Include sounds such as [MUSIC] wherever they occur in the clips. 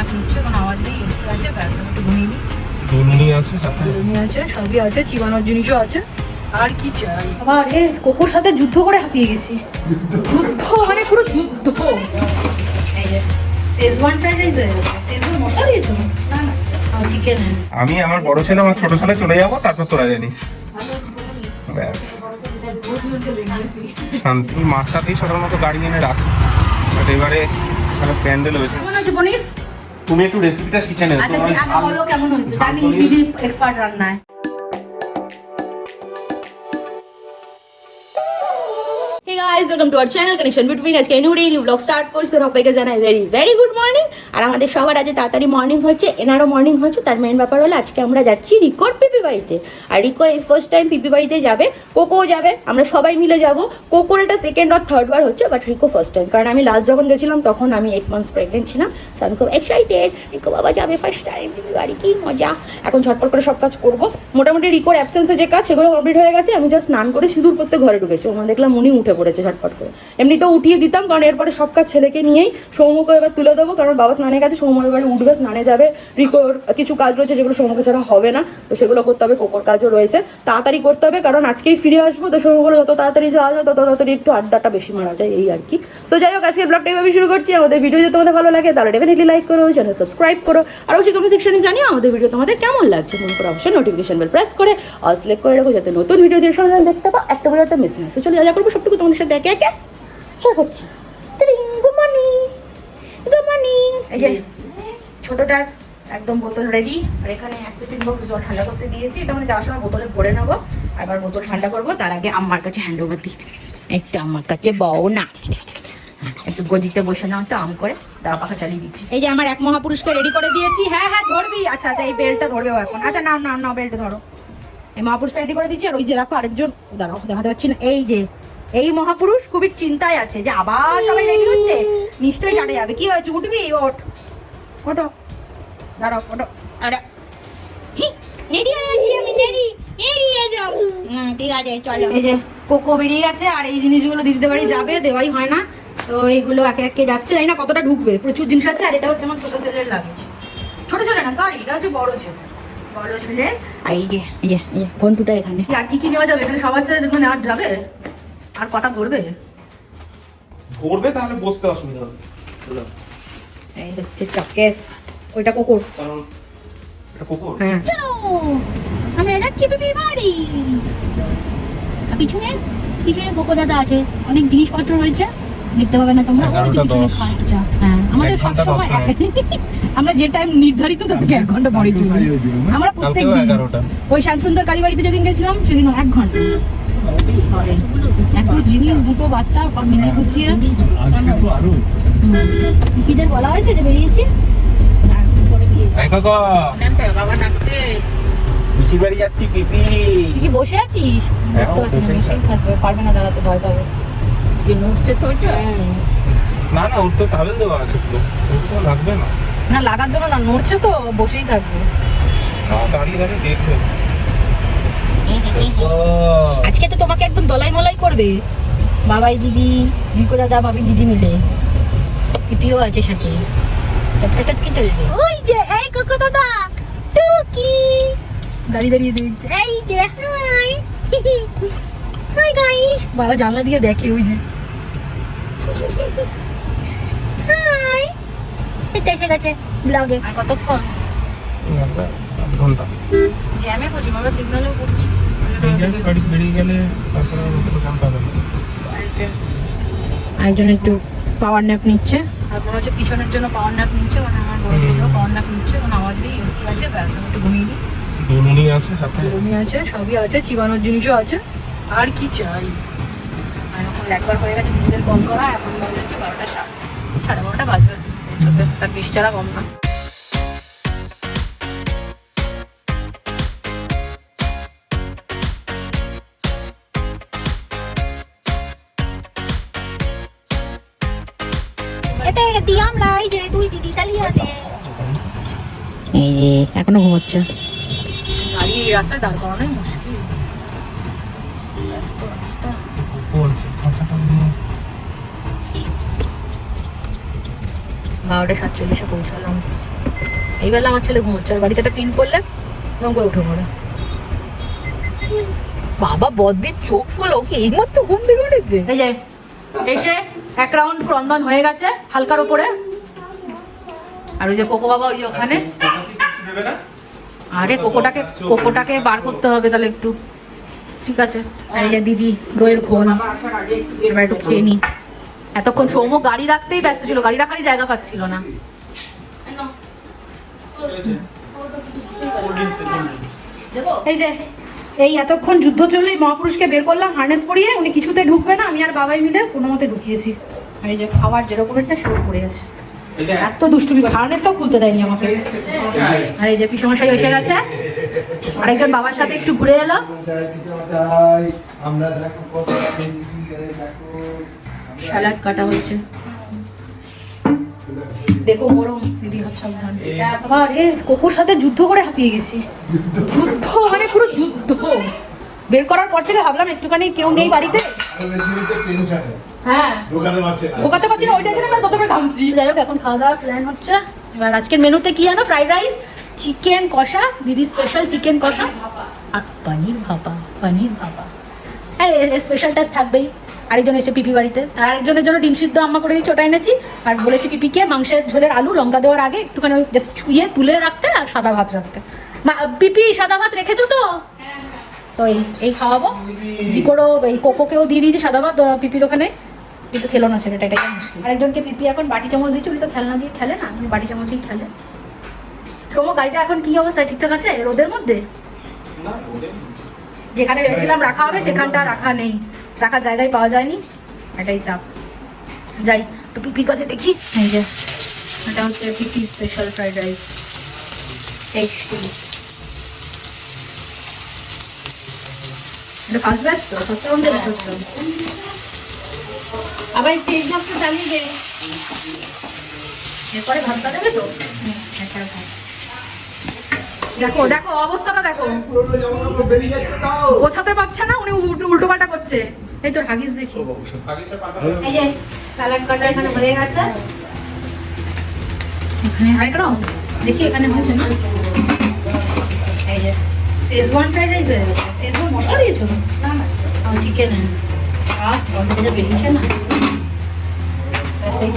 Nap নিচ্ছে কোনো আওয়াজ নেই এসি আছে ব্যাস আমি একটু ঘুমিয়ে নিই। দুলুনি আছে সাথে। আছে সবই আছে চিবানোর জিনিসও আছে আর কি চাই? আবার রে কোকোর সাথে যুদ্ধ করে হাঁপিয়ে গেছি। যুদ্ধ? মানে পুরো যুদ্ধ। এই যে শেজওয়ান ফ্রাইড রাইস হয়ে গেছে। শেজওয়ান মশলা দিয়েছ? না না চিকেন আমি আমার বড় ছেলে আমার ছোট ছেলে চলে যাব তারপর তোরা জানিস। ব্যাস। শান্তি মাছটাতেই সাধারণত গাড়ি এনে রাখি। এবারে প্যান্ডেল হয়েছে। কেমন আছে পনির? তুমি একটু রেসিপিটা শিখে নেবে আচ্ছা আমি আগে বলো কেমন হয়েছে? জানি ইডি দিদি এক্সপার্ট রান্নায়। Hey guys welcome to our channel connection between আজকে ডে নিউ ব্লগ স্টার্ট করছে। সবাইকে জানাই ভেরি ভেরি গুড মর্নিং আর আমাদের সবার আজকে তাড়াতাড়ি মর্নিং হচ্ছে, এনারও মর্নিং হচ্ছে, তার মেন ব্যাপার হলো আজকে আমরা যাচ্ছি রিকোর পিপি বাড়িতে। আর রিকো এই ফার্স্ট টাইম পিপি বাড়িতে যাবে কোকোও যাবে, আমরা সবাই মিলে যাব। কোকোর এটা সেকেন্ড আর থার্ড বার হচ্ছে বাট রিকো ফার্স্ট টাইম কারণ আমি লাস্ট যখন গেছিলাম, তখন আমি এইট মান্থস প্রেগনেন্ট ছিলাম তো আমি খুব এক্সাইটেড রিকো বাবা যাবে ফার্স্ট টাইম পিপি বাড়ি, কি মজা। এখন ঝটপট করে সব কাজ করব। মোটামুটি রিকোর অ্যাবসেন্সে যে কাজ, সেগুলো কমপ্লিট হয়ে গেছে। আমি জাস্ট স্নান করে সিঁদুর করতে ঘরে ঢুকেছি। ওখানে দেখলাম উনি উঠে পড়েছে। ঝটপট করে। এমনিতেও উঠিয়ে দিতাম, কারণ এরপরে সব কাজ ছেলেকে নিয়েই সৌমকে এবার তুলে দেবো, কারণ বাবা স্নানে গেছে সৌম এবারে উঠবে, স্নানে যাবে, রিকোর কিছু কাজ রয়েছে যেগুলো সৌমকে ছাড়া হবে না, তো সেগুলো করতে হবে, কোকোর কাজও রয়েছে, তাড়াতাড়ি করতে হবে, কারণ আজকেই ফিরে আসব, তো সৌমগুলো যত তাড়াতাড়ি যাওয়া যায় তত তাড়াতাড়ি একটু আড্ডাটা বেশি মারা যায়, এই আর কি। সো যাই হোক আজকে ব্লগটা এইভাবে শুরু করছি। আমাদের ভিডিও যদি তোমাদের ভালো লাগে, তাহলে ডেফিনেটলি লাইক করো চ্যানেল সাবস্ক্রাইব করো, আর অবশ্যই কমেন্ট সেকশনে জানিও আমাদের ভিডিও তোমাদের কেমন লাগছে, মনে করো অবশ্যই নোটিফিকেশন বেল প্রেস করে অল সিলেক্ট করে রাখো, যাতে নতুন ভিডিও দিয়ে সঙ্গে দেখতে পাও, একটা ভিডিওতে মিস না চলে, যা যা করব, সবটুকু তোমাদের সাথে একে একে শেয়ার করছি। Good morning good morning. এই যে ছোটটার একদম বোতল রেডি আর এখানে এক টিফিন বক্স জল ঠান্ডা করতে দিয়েছি। এটা মানে যাওয়ার সময় বোতলে ভরে নেব। আর এবার বোতল ঠান্ডা করব। তার আগে আম্মার কাছে হ্যান্ড ওভার দিই। একটা আমার কাছে বউ না। একটু গদিতে বসে নাও তো আম করে। দাঁড়া পাখা চালিয়ে দিচ্ছি। এই যে আমার এক মহাপুরুষকে রেডি করে দিয়েছি। হ্যাঁ হ্যাঁ ধরবি। আচ্ছা আচ্ছা এই বেলটা ধরবে এখন। আচ্ছা নাও নাও নাও বেলটা ধরো। এই মহাপুরুষটা রেডি করে দিচ্ছি। আর ওই যে দেখো আরেকজন। দাঁড়াও দেখাতে পাচ্ছি না। এই যে এই মহাপুরুষ খুবই চিন্তায় আছে যে আবার সবাই রেডি হচ্ছে? নিশ্চয়ই কাটে যাবে। কি হয়েছে? উঠবি? ওঠ। ওঠো। দাঁড়াও ওঠো। আরে। রেডি হয়ে গেছি আমি রেডি এড়িয়ে যাও হুম ঠিক আছে চলো। এই যে কোকো বেরিয়ে গেছে আর এই জিনিসগুলো বাড়ি যাবে দেওয়াই হয় না। তো এইগুলো একে একে যাচ্ছে জানি না কতটা ঢুকবে। প্রচুর জিনিস আছে আর এটা হচ্ছে আমার ছোট ছেলের লাগে ছোট ছেলে না সরি এটা হচ্ছে বড় ছেলে। বড় ছেলে আর এই যে এই যে ঘন্টুটা এখানে। আর কি কি নেওয়া যাবে? এখানে সবার ছেলে নেওয়া যাবে? আর কটা ধরবে ধরবে তাহলে বসতে অসুবিধা হবে। এই হচ্ছে চকেস ওইটা কুকুর। কারণ এটা কুকুর? হ্যাঁ। আমরা যাচ্ছি বিবি বাড়ি। আর পিছনে পিছনে কোকো দাদা আছে। অনেক জিনিসপত্র রয়েছে। দেখতে পাবে না তোমরা ওই যে পিছনে খাটটা। হ্যাঁ আমাদের [LAUGHS] আমরা যে টাইম নির্ধারিত থাকে এক ঘণ্টা পরে চলি আমরা প্রত্যেক দিন ওই শ্যামসুন্দর কালীবাড়িতে যেদিন গেছিলাম সেদিন এক ঘণ্টা। জিনিস দুটো বাচ্চা মিলে গুছিয়ে। আজকে তো আরও। পিপিদের বলা হয়েছে যে বেরিয়েছি। এই কাকা। পিসির বাড়ি যাচ্ছি পিপি। কি বসে আছিস? হ্যাঁ, থাকবে পারবে না দাঁড়াতে ভয় পাবে। হুম। না না ওর তো টাবেল দেওয়া আছে ওর তো লাগবে না। না লাগার জন্য না নড়ছে তো বসেই থাকবে। না দাঁড়িয়ে দাঁড়িয়ে দেখবে ও, আজকে তো তোমাকে একদম দলাই মলাই করবে। বাবাই দিদি রিকো দাদা ভাবি দিদি মিলে। পিপিও আছে সাথে। চলবে ওই যে এই কোকো দাদা টুকি। দাঁড়িয়ে দাঁড়িয়ে দেখছে এই যে হাই। হাই গাইস বাবা জানলা দিয়ে দেখে ওই যে। হাই। এটা এসে গেছে ব্লগে আর কতক্ষণ? ঘণ্টা জ্যামে পড়ছি বাবা সিগন্যালেও পড়ছি। বেরিয়ে গেলে তারপরে না একজন একটু পাওয়ার ন্যাপ নিচ্ছে। আর মনে হচ্ছে পিছনের জন্য পাওয়ার ন্যাপ নিচ্ছে মানে আমার বড় ছেলেও পাওয়ার ন্যাপ নিচ্ছে আওয়াজ নেই এসি আছে ব্যাস আমি একটু ঘুমিয়ে নিই। দুলুনি আছে সাথে? রুমি আছে সবই আছে চিবানোর জিনিসও আছে। আর কি চাই? এখন একবার হয়ে গেছে দিদিদের কল করা এখন বাজে হচ্ছে বারোটা সাড়ে সাড়ে বারোটা বাজবে তার বিশ ছাড়া কম না। দিয়াম লাই যে দুই দিদি চালিয়ে আছে। এই যে এখনও ঘুমোচ্ছে। দাঁড়িয়ে এই রাস্তায় দাঁড় করানোই মুশকিল। ব্যস্ত রাস্তা। বারোটা সাতচল্লিশে পৌঁছালাম। এই বেলা আমার ছেলে ঘুমোচ্ছে আর বাড়িতে একটা পিন করলে করে উঠে পড়ে। বাবা বদ্দির চোখ ফুল ওকে এই মাত্র ঘুম থেকে উঠেছে? এই যে এসে এক রাউন্ড ক্রন্দন হয়ে গেছে, হালকার উপরে আর ওই যে কোকো বাবা ওই যে ওখানে। আরে, কোকোটাকে কোকোটাকে বার করতে হবে তাহলে একটু। ঠিক আছে। এই যে দিদি, দইয়ের ঘোল। এবার একটু খেয়ে নি। এতক্ষণ সৌম্য গাড়ি রাখতেই ব্যস্ত ছিল। গাড়ি রাখারই জায়গা পাচ্ছিল না। এই যে, এই এতক্ষণ যুদ্ধ চললে এই মহাপুরুষকে বের করলাম হার্নেস পরিয়ে। উনি কিছুতে ঢুকবে না। আমি আর বাবাই মিলে কোনো মতে ঢুকিয়েছি। আর এই যে খাবার যেরকম একটা সেরকম পড়ে আছে এত দুষ্টুমি করে হার্নেসটাও খুলতে দেয়নি আমাকে। আর এই যে পিসমশাই এসে গেছে। আরেকজন বাবার সাথে একটু ঘুরে দেখো স্যালাড কাটা হচ্ছে দেখো গরম দিদি সাবধান আবার এ কোকোর সাথে যুদ্ধ করে হাঁপিয়ে গেছি। যুদ্ধ মানে পুরো যুদ্ধ। বের করার পর থেকে ভাবলাম একটুখানি কেউ নেই বাড়িতে। হ্যাঁ। দোকানে মারছে ঢোকাতে পারছি না ওইটা ছিল কত করে ঘামছি যাই হোক এখন খাওয়া দাওয়ার প্ল্যান হচ্ছে। এবার আজকের মেনুতে কি জানো? ফ্রাইড রাইস চিকেন কষা দিদি স্পেশাল চিকেন কষা আর পনির ভাপা পনির ভাপা। হ্যাঁ এর স্পেশাল টাচ থাকবেই। আরেকজন এসে পিপি বাড়িতে। আর আরেকজনের জন্য ডিম সিদ্ধ আম্মা করে দিচ্ছি ওটা এনেছি। আর বলেছি পিপিকে মাংসের ঝোলের আলু লঙ্কা দেওয়ার আগে একটুখানি জাস্ট ছুঁয়ে তুলে রাখতে আর সাদা ভাত রাখতে। মা- পিপি সাদা ভাত রেখেছো তো? তো এই এই খাওয়াবো। জিকোরও এই কোকোকেও দিয়ে দিয়েছি সাদা ভাত পিপির ওখানে। কিন্তু খেলো না ছেলেটা এটাই মুশকিল। আরেকজনকে পিপি এখন বাটি চামচ দিচ্ছে উনি তো খেলনা দিয়ে খেলে না উনি বাটি চামচেই খেলে। সোম গাড়িটা এখন কি অবস্থা ঠিকঠাক আছে? রোদের মধ্যে? যেখানে ভেবেছিলাম রাখা হবে সেখানটা রাখা নেই। রাখার জায়গায় পাওয়া যায়নি। এটাই চাপ। যাই তো পিপির কাছে দেখি। এই যে এটা হচ্ছে পিপি স্পেশাল ফ্রাইড রাইস টেস্টি এটা ফার্স্ট ব্যাচ তো? ফার্স্ট রাউন্ডে ব্যাচ হচ্ছে আবার একটু এই মাত্র চালিয়ে দে। এরপরে ভাতটা দেবে তো। দেখো দেখো অবস্থাটা দেখো। বেরিয়ে যাচ্ছে তাও গোছাতে পারছে না উনি উল্টো পাল্টা করছে। এই তোর হাগিস দেখি। এই যে স্যালাড কাটা এখানে হয়ে গেছে। এখানে দেখি এখানে হয়েছে না? এই যে শেজওয়ান ফ্রাইড রাইস হয়ে গেছে। শেজওয়ান মশলা দিয়েছ? চিকেন না এই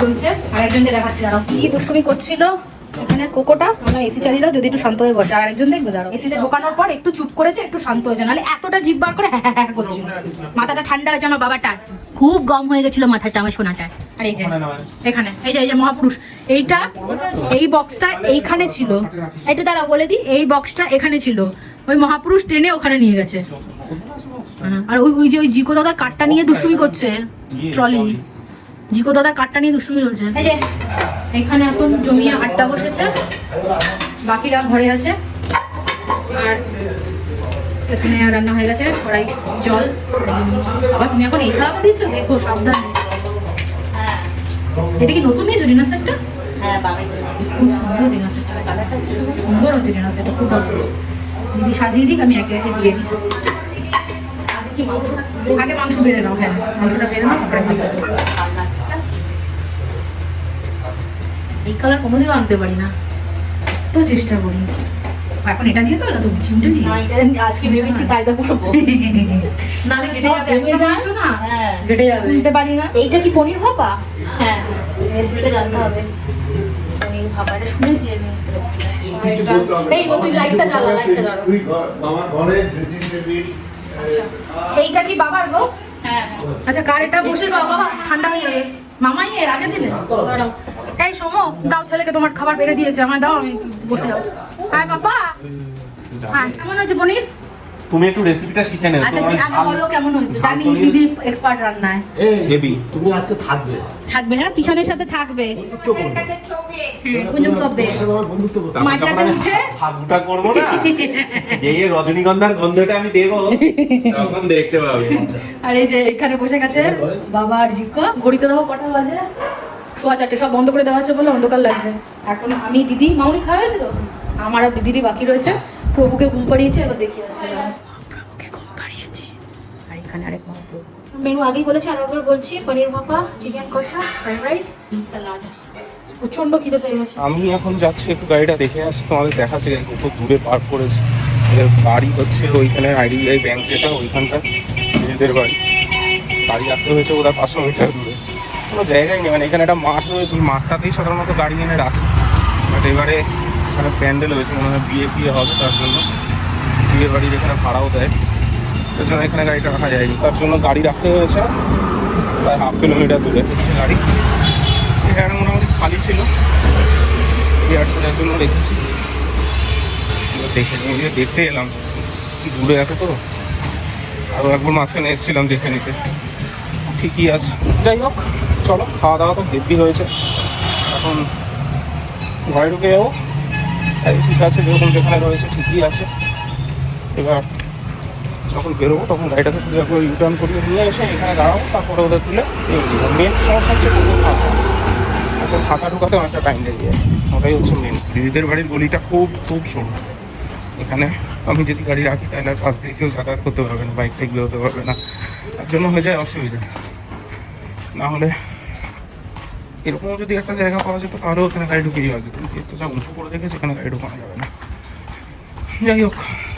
চলছে। আরেকজনকে দেখাচ্ছি দাঁড়াও। কি দুষ্টুমি করছিল? এখানে কোকোটা? আমরা এসি চালিয়ে দাও যদি একটু শান্ত হয়ে বসে। আর আরেকজন দেখবে দাঁড়াও। এসিতে ঢোকানোর পর একটু চুপ করেছে একটু শান্ত হয়েছে। নাহলে এতটা জিভ বার করে হ্যাঁ হ্যাঁ হ্যাঁ করছিল। মাথাটা ঠান্ডা হয়েছে আমার বাবাটা। খুব গম হয়ে গেছিল মাথাটা আমার সোনাটা আর এই যে এখানে। এই যে এই যে মহাপুরুষ। এইটা এই বক্সটা এইখানে ছিল। একটু দাঁড়াও বলে দিই এই বক্সটা এখানে ছিল। ওই মহাপুরুষ টেনে ওখানে নিয়ে গেছে। আর ওই ওই যে ওই জিকো দাদা কাঠটা নিয়ে দুষ্টুমি করছে ট্রলি জিকো দাদা কাঠটা নিয়ে দুষ্টুমি চলছে। এই যে এখানে এখন জমিয়ে আটটা বসেছে বাকিরা ঘরে আছে। আর এখানে রান্না হয়ে গেছে কড়াই জল। বাবা তুমি এখন এই খাওয়া দিচ্ছ? দেখো সাবধানে। এটা কি নতুন নিয়েছো ডিনার সেটটা? হ্যাঁ খুব সুন্দর ডিনার সেটটা। সুন্দর হচ্ছে ডিনার সেটটা খুব ভালো দিদি সাজিয়ে দিক আমি একে একে দিয়ে দিই। আগে মাংস বেড়ে নাও হ্যাঁ মাংসটা বেড়ে নাও তারপরে ভাত এই কালার কোনোদিনও আনতে পারি না। তো চেষ্টা করি। এখন এটা দিয়ে তো না তুমি চিমটে দিয়ে আজকে ভেবেছি কায়দা করব। [LAUGHS] নালে কেটে যাবে একটা মাংস না। হ্যাঁ। কেটে যাবে। তুলতে পারি না। এইটা কি পনির ভাপা? হ্যাঁ। রেসিপিটা জানতে হবে। পনির ভাপা এটা শুনেছি আমি রেসিপিটা। এই তুই লাইটটা জ্বালা লাইটটা জ্বালা। তুই ঘর- আমার ঘরে ড্রেসিং টেবিল আচ্ছা। এইটা কি বাবার গো? হ্যাঁ আচ্ছা কার এটা? বসে দাও বাবা ঠান্ডা হয়ে যাবে। মামাই এর আগে দিলে। এই সোমো দাও ছেলেকে তোমার খাবার বেড়ে দিয়েছে আমায় দাও আমি বসে যাও হ্যাঁ বাবা। হ্যাঁ কেমন হয়েছে পনির তুমি একটু রেসিপিটা শিখে নেও আচ্ছা আগে বলো কেমন হয়েছে? জানি দিদি এক্সপার্ট রান্নায়। এই হেভি তুমি আজকে থাকবে। থাকবে হ্যাঁ কিষানের সাথে থাকবে। [LAUGHS] রজনীগন্ধার গন্ধটা আমি দেবো তখন দেখতে পাবে। আর এই যে এখানে বসে গেছে বাবা আর জিকো ঘড়িতে দেখো কটা বাজে? সোয়া চারটে সব বন্ধ করে দেওয়া আছে বলে অন্ধকার লাগছে। এখন আমি দিদি মাউনি খাওয়া গেছে তো? আমার আর দিদিরই বাকি রয়েছে। প্রভুকে ঘুম পাড়িয়েছে? এবার দেখি আসছে প্রভুকে ঘুম পাড়িয়েছি। আর এখানে আরেক মহাপ্রভু মেনু আগেই বলেছি আর একবার বলছি পনির ভাপা চিকেন কষা ফ্রাইড রাইস স্যালাড। প্রচণ্ড খিদে পেয়ে গেছে। আমি এখন যাচ্ছি একটু গাড়িটা দেখে আসছি তোমাদের দেখাচ্ছি কত দূরে পার্ক করেছে। এদের বাড়ি হচ্ছে ওইখানে আইডিবিআই ব্যাংক যেটা ওইখানটা নিজেদের বাড়ি। গাড়ি রাখতে হয়েছে ওরা পাঁচশো মিটার দূরে। কোনো জায়গায় নেই মানে এখানে একটা মাঠ রয়েছে ওই মাঠটাতেই সাধারণত গাড়ি এনে রাখে। বাট এবারে এখানে প্যান্ডেল হয়েছে, মনে হয় বিয়ে ফিয়ে হবে তার জন্য। বিয়ের বাড়ির এখানে ভাড়াও দেয় তার জন্য এখানে গাড়িটা রাখা যায়নি। তার জন্য গাড়ি রাখতে হয়েছে, প্রায় হাফ কিলোমিটার দূরে। হচ্ছে গাড়ি এখানে মোটামুটি খালি ছিল। জন্য রেখেছি দেখে নিয়ে দেখতে এলাম। দূরে তো? আরও একবার মাঝখানে এসেছিলাম দেখে নিতে। ঠিকই আছে। যাই হোক, চলো খাওয়া দাওয়া তো হয়েছে। এখন ঘরে ঢুকে যাব। এই ঠিক আছে, যেরকম যেখানে রয়েছে ঠিকই আছে। এবার যখন বেরোবো, তখন গাড়িটাকে শুধু একবার রিটার্ন করিয়ে নিয়ে এসে এখানে দাঁড়াবো, তারপরে ওদের তুলে মেন সমস্যা হচ্ছে কুকুর খাঁচা কুকুর খাঁচা ঢুকাতে অনেকটা টাইম লেগে যায়। ওটাই হচ্ছে মেন দিদিদের বাড়ির গলিটা খুব খুব সরু এখানে আমি যদি গাড়ি রাখি, তাহলে পাশ দিয়ে কেউ যাতায়াত করতে পারবে না বাইক টাইক বেরোতে পারবে না। তার জন্য হয়ে যায় অসুবিধা। না হলে এরকম যদি একটা জায়গা পাওয়া যেত তাহলেও ওখানে গাড়ি ঢুকিয়ে যাওয়া যেত। কিন্তু এত যা উঁচু করে রেখেছে এখানে গাড়ি ঢুকানো যাবে না। যাই হোক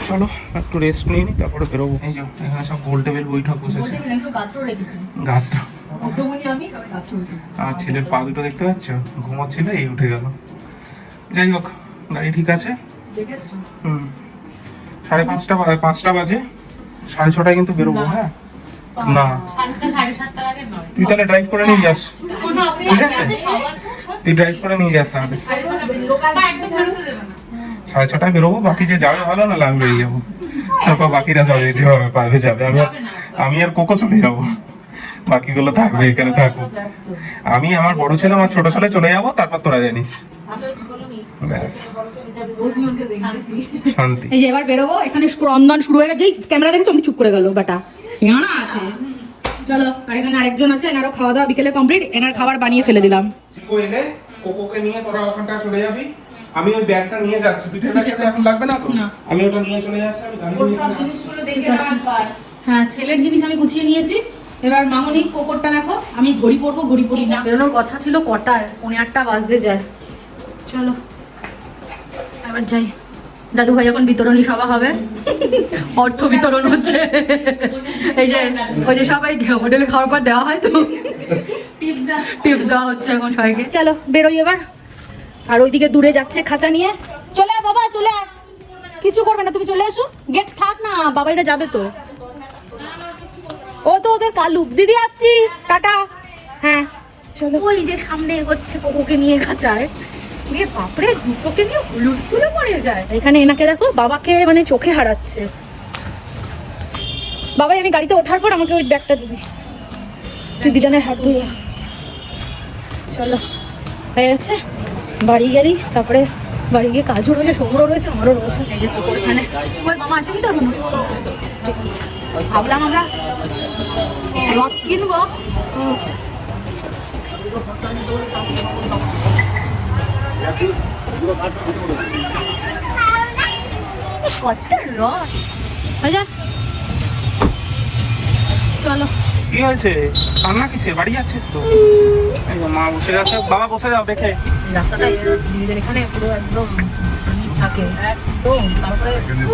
চলো একটু রেস্ট নিয়ে নিই তারপরে বেরোবো। এই যে এখানে সব গোল টেবিল বৈঠক বসেছে। গাত্র আর ছেলের পা দুটো দেখতে পাচ্ছ? ঘুমোচ্ছিল এই উঠে গেল। যাই হোক গাড়ি ঠিক আছে? হুম। সাড়ে পাঁচটা পাঁচটা বাজে। সাড়ে ছটায় কিন্তু বেরোবো হ্যাঁ? না। তুই তাহলে ড্রাইভ করে নিয়ে যাস। ঠিক আছে। সব তুই ড্রাইভ করে নিয়ে যাস তাহলে। সাড়ে না। সাড়ে ছটায় বেরোবো বাকি যে যাবে ভালো না আমি বেরিয়ে যাব। তারপর বাকিরা যাবে যেভাবে পারবে যাবে। আমি আর আমি আর কোকো চলে যাব। বাকিগুলো থাকবে এখানে থাকুক আমি আমার বড় ছেলে আমার ছোট ছেলে চলে যাব তারপর তোরা জানিস। ব্যাস। শান্তি। এই যে এবার বেরোবো এখানে ক্রন্দন শুরু হয়ে গেছে। ক্যামেরা দেখেছ আমি চুপ করে গেল বেটা আছে। চলো আর এখানে আরেকজন আছে এনারও খাওয়া দাওয়া বিকেলে কমপ্লিট এনার খাবার বানিয়ে ফেলে দিলাম। চিকো এলে কোকোকে নিয়ে তোরা ওখানটা চলে যাবি। আমি ওই ব্যাগটা নিয়ে যাচ্ছি। পিঠের ব্যাগটা এখন লাগবে না তো? আমি ওটা নিয়ে চলে যাচ্ছি আমি গাড়ি নিয়ে। হ্যাঁ ছেলের জিনিস আমি গুছিয়ে নিয়েছি। এবার মামনি কোকরটা দেখো আমি ঘড়ি পরবো ঘড়ি পরি না। বেরোনোর কথা ছিল কটায়? পৌনে আটটা বাজতে যায়। চলো এবার যাই। দাদু ভাই এখন বিতরণী সভা হবে। অর্থ বিতরণ হচ্ছে। এই যে ওই যে সবাই হোটেলে খাওয়ার পর দেওয়া হয় তো। টিপস টিপস দেওয়া হচ্ছে এখন সবাইকে। চলো বেরোই এবার। আর ওইদিকে দূরে যাচ্ছে খাঁচা নিয়ে। চলে আয় বাবা চলে আয়। কিছু করবে না তুমি চলে এসো। গেট থাক না বাবা এটা যাবে তো। ও তো ওদের কালু। দিদি আসছি। টাটা। হ্যাঁ চলো। ওই যে সামনে এগোচ্ছে কোকোকে নিয়ে খাঁচায়। বাপরে দুটোকে নিয়ে হুলুস তুলে পড়ে যায়। এখানে এনাকে দেখো বাবাকে মানে চোখে হারাচ্ছে। বাবাই আমি গাড়িতে ওঠার পর আমাকে ওই ব্যাগটা দিবি। তুই দিদানের হাত ধরে চলো। হয়ে গেছে। বাড়ি গেলি তারপরে বাড়ি গিয়ে কাজও রয়েছে সৌমরও রয়েছে আমারও রয়েছে। এই যে কোকো ওই মামা আসেনি তো এখনও? ঠিক আছে। ভাবলাম আমরা রথ কিনবো। কত রথ যা চলো। কি হয়েছে? কান্না কিসের? বাড়ি যাচ্ছিস তো? মা বসে গেছে বাবা বসে যাও দেখে। রাস্তাটা দিদিদের এখানে পুরো একদম থাকে। একদম। তারপরে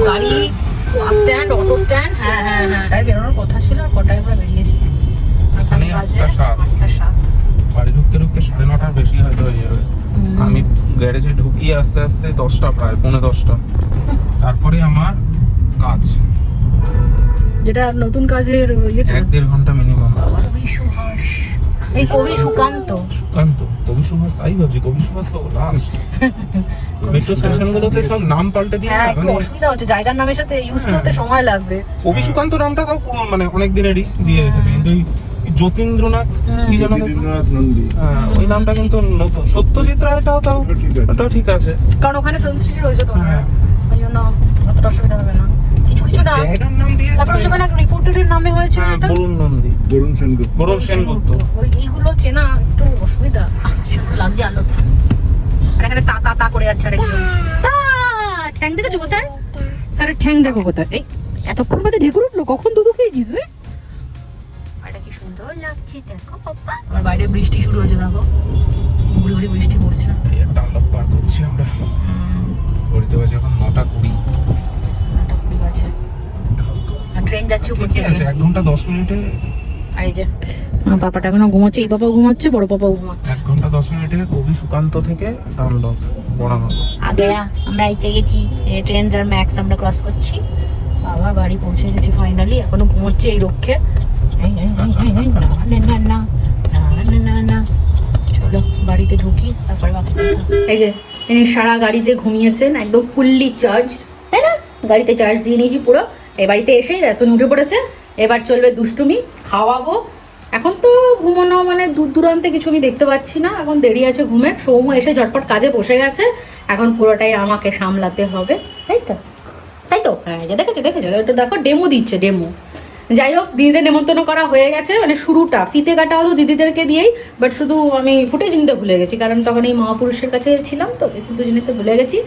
গাড়ি স্ট্যান্ড অটো স্ট্যান্ড হ্যাঁ হ্যাঁ হ্যাঁ। তাই বেরোনোর কথা ছিল আর কটায় আমরা বেরিয়েছি। এখানে বাজে আটটা সাত। বাড়ি ঢুকতে ঢুকতে সাড়ে নটার বেশি হয়তো হয়ে যাবে। আমি গ্যারেজে ঢুকি আস্তে আস্তে দশটা প্রায় পৌনে দশটা। তারপরে আমার কাজ। যেটা নতুন কাজের এক দেড় ঘণ্টা মিনিমাম কবি সুহাস এই কবি সুকান্ত। সুকান্ত। কবি সুভাষ তাই ভাবছি কবি সুভাষ তো লাস্ট মেট্রো স্টেশন গুলোতে সব নাম পাল্টে দিয়ে হ্যাঁ একটু মানে অসুবিধা হচ্ছে জায়গার নামের সাথে ইউজ টু হতে সময় লাগবে। কবি সুকান্ত নামটা তাও পুরো মানে অনেক দিনেরই দিয়ে রেখেছে কিন্তু এই যতীন্দ্রনাথ? কি যেন? নন্দী। হ্যাঁ, ওই নামটা কিন্তু নতুন। সত্যজিৎ রায়টাও তাও ওটা ওটাও ঠিক আছে। কারণ ওখানে ফিল্ম সিটি রয়েছে তো হ্যাঁ। ওই জন্য অতটা অসুবিধা হবে না। কিছু কিছু নাম রিপোর্টারের হয়েছিল হ্যাঁ, এটা? বরুণ নন্দী। বরুণ সেনগুপ্ত। বরুণ সেনগুপ্ত। ওই এইগুলো চেনা একটু অসুবিধা। লাগছে আলো। এখানে তা তা তা করে যাচ্ছে তা, ঠ্যাং দেখেছ কোথায়? স্যারের ঠ্যাং দেখো কোথায়? এই এতক্ষণ বাদে ঢেকুর উঠল? কখন দুধু খেয়েছিস রে? লাগছে দেখো বাবা আমার বাইরে বৃষ্টি শুরু হয়েছে দেখো। গুড়ি গুড়ি বৃষ্টি পড়ছে। ডানলপ পার করছি আমরা। ঘড়িতে বাজে এখন নটা কুড়ি। নটা কুড়ি বাজে। আর ট্রেন যাচ্ছে উপর থেকে। আছে এক ঘণ্টা দশ মিনিটে আর এই যে আমার পাপাটা এখনও ঘুমাচ্ছে এই পাপাও ঘুমাচ্ছে বড় পাপাও ঘুমাচ্ছে। এক ঘণ্টা দশ মিনিটে কবি সুকান্ত থেকে ডানলপ বরানগর আগে আমরা এসে গেছি ট্রেন আর ম্যাক্স আমরা ক্রস করছি। আবার বাড়ি পৌঁছে গেছি ফাইনালি এখনও ঘুমোচ্ছে এই রক্ষে। বাড়িতে ঢুকি, তারপরে বাকি এই যে এনে সারা গাড়িতে ঘুমিয়েছেন, একদম ফুললি চার্জ তাই না? গাড়িতে চার্জ দিয়ে নিয়েছি পুরো। এ বাড়িতে এসেই ব্যসন উঠে পড়েছে। এবার চলবে দুষ্টুমি, খাওয়াবো। এখন তো ঘুমানো মানে দূর দূরান্তে কিছু আমি দেখতে পাচ্ছি না। এখন দেরি আছে ঘুমে সৌম এসে ঝটপট কাজে বসে গেছে। এখন পুরোটাই আমাকে সামলাতে হবে। তাই তো? তাই তো? হ্যাঁ দেখেছ দেখেছ? একটু দেখো ডেমো দিচ্ছে ডেমো যাই হোক দিদিদের নেমন্তন্ন করা হয়ে গেছে। মানে শুরুটা ফিতে কাটা হলো দিদিদেরকে দিয়েই বাট শুধু আমি ফুটেজ নিতে ভুলে গেছি কারণ তখন এই মহাপুরুষের কাছে ছিলাম তো ফুটেজ নিতে ভুলে গেছি।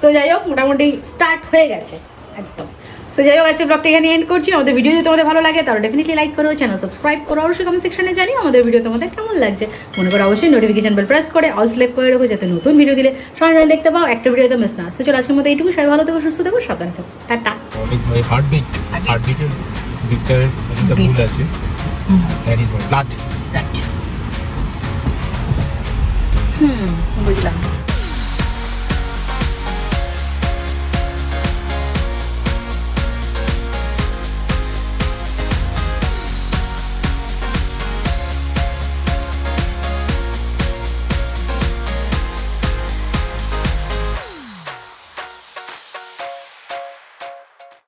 সো যাই হোক মোটামুটি স্টার্ট হয়ে গেছে একদম। সো যাই হোক আজকে ব্লগটা এখানে এন্ড করছি। আমাদের ভিডিও যদি তোমাদের ভালো লাগে তাহলে ডেফিনেটলি লাইক করো চ্যানেল সাবস্ক্রাইব করো অবশ্যই কমেন্ট সেকশনে জানি আমাদের ভিডিও তোমাদের কেমন লাগছে। মনে করো অবশ্যই নোটিফিকেশন বেল প্রেস করে অল সিলেক্ট করে রাখো যাতে নতুন ভিডিও দিলে সবাই সবাই দেখতে পাও একটা ভিডিওতে মিস না। সো চলো আজকের মতো এইটুকু সবাই ভালো থেকো সুস্থ থেকো সাবধান থেকো। টাটা। ভিক্টরের একটা ভুল আছে। That is blood hmm hmm, বুঝলাম।